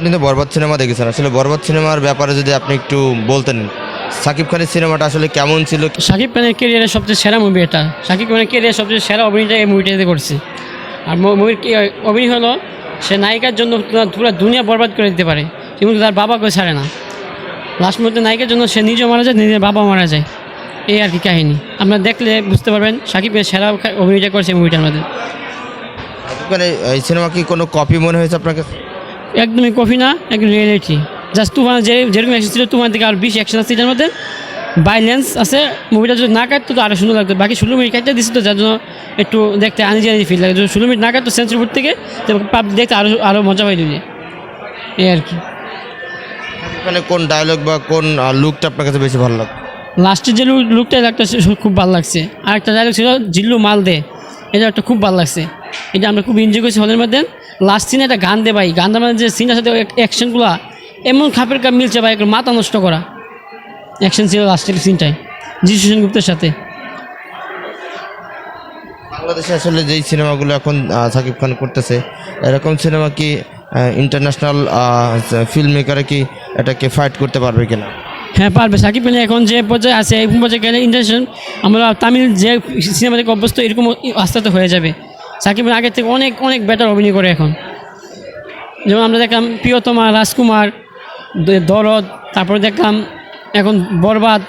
আপনি তো বরবাদ সিনেমা দেখেছেন। আসলে বরবাদ সিনেমার ব্যাপারে যদি আপনি একটু বলতেন সাকিব খানের সিনেমাটা আসলে কেমন ছিল? শাকিব খানের কেরিয়ারের সবচেয়ে সেরা মুভি এটা। শাকিব খানের কেরিয়ারের সবচেয়ে সেরা অভিনয়টা এই মুভিটাতে করছে। আর মুভির অভিনয় হলো সে নায়িকার জন্য পুরো- দুনিয়া বরবাদ করে দিতে পারে কিন্তু তার বাবা বাবাকে ছাড়ে না। লাস্ট মুহূর্তে নায়িকার জন্য সে নিজেও মারা যায় নিজের বাবা মারা যায়। এই আর কি কাহিনী। আপনারা দেখলে বুঝতে পারবেন খানের সেরা অভিনয়টা করছে মুভিটার মধ্যে। এই সিনেমা কি কোনো কপি মনে হয়েছে আপনার কাছে? একদমই কফি না একদম রিয়েলিটি জাস্ট তুফান যে যেরকম অ্যাকশন ছিল তুফান থেকে আর বেশি অ্যাকশন আছে এটার মধ্যে বাইলেন্স আছে। মুভিটা যদি না কাটতো তো আরও সুন্দর লাগতো। বাকি ষোলো মিনিট কাটতে দিচ্ছে তো যার জন্য একটু দেখতে আনিজি আনিজি ফিল লাগে। যদি ষোলো মিনিট না কাটতো সেন্সর ফুট থেকে তো দেখতে আরও আরও মজা পাই দিলে এই আর কি। মানে কোন ডায়লগ বা কোন লুকটা আপনার কাছে বেশি ভালো লাগে লাস্টের যে লুকটা লাগতো সে খুব ভালো লাগছে। আর একটা ডায়লগ ছিল জিল্লু মাল দে এটা একটা খুব ভালো লাগছে। এটা আমরা খুব এনজয় করছি হলের মধ্যে। লাস্ট সিনে একটা গান দে ভাই। গান দেওয়ার মধ্যে যে সিনের সাথে অ্যাকশনগুলো এমন খাপের কাপ মিলছে ভাই একটু মাথা নষ্ট করা। অ্যাকশন ছিল লাস্টের সিনটাই যিশু সেনগুপ্তের সাথে। বাংলাদেশে আসলে যেই সিনেমাগুলো এখন সাকিব খান করতেছে এরকম সিনেমা কি ইন্টারন্যাশনাল ফিল্ম মেকারে কি এটাকে ফাইট করতে পারবে কিনা? হ্যাঁ পারবে। সাকিব খান এখন যে পর্যায়ে আছে এই পর্যায়ে গেলে ইন্টারন্যাশনাল আমরা তামিল যে সিনেমা থেকে অভ্যস্ত এরকম আস্তে আস্তে হয়ে যাবে। সাকিব আগের থেকে অনেক অনেক বেটার অভিনয় করে এখন। যেমন আমরা দেখলাম প্রিয়তমা রাজকুমার দরদ তারপরে দেখলাম এখন বরবাদ।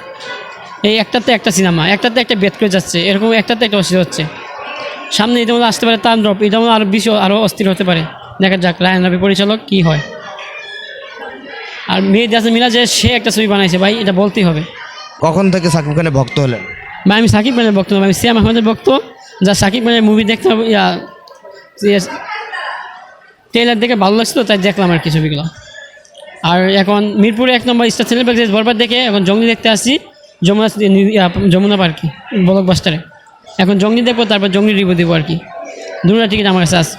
এই একটাতে একটা সিনেমা একটাতে একটা বেদ করে যাচ্ছে এরকম একটাতে একটা অস্থির হচ্ছে। সামনে এটা মধ্যে আসতে পারে তাণ্ডব এটা মধ্যে আরও বেশি আরও অস্থির হতে পারে। দেখা যাক রায়ন রবি পরিচালক কী হয়। আর মেহেদি হাসান মিনা যে সে একটা ছবি বানাইছে ভাই এটা বলতেই হবে। কখন থেকে সাকিব খানের ভক্ত হলেন? ভাই আমি সাকিব খানের ভক্ত না, আমি সিয়াম আহমেদের ভক্ত। যা সাকিব মানে মুভি দেখতে হবে, ইয়া ট্রেলার দেখে ভালো লাগছিল, তাই দেখলাম আর কি ছবিগুলো। আর এখন মিরপুরে এক নম্বর স্টার সিনেমা ছেলে বরবার দেখে এখন জঙ্গলি দেখতে আসছি, যমুনা যমুনা পার্কি ব্লক বাস্টারে এখন জঙ্গলি দেখব, তারপর জঙ্গলি রিভিউ দেবো আর কি। দুটা টিকিট আমার কাছে আছে।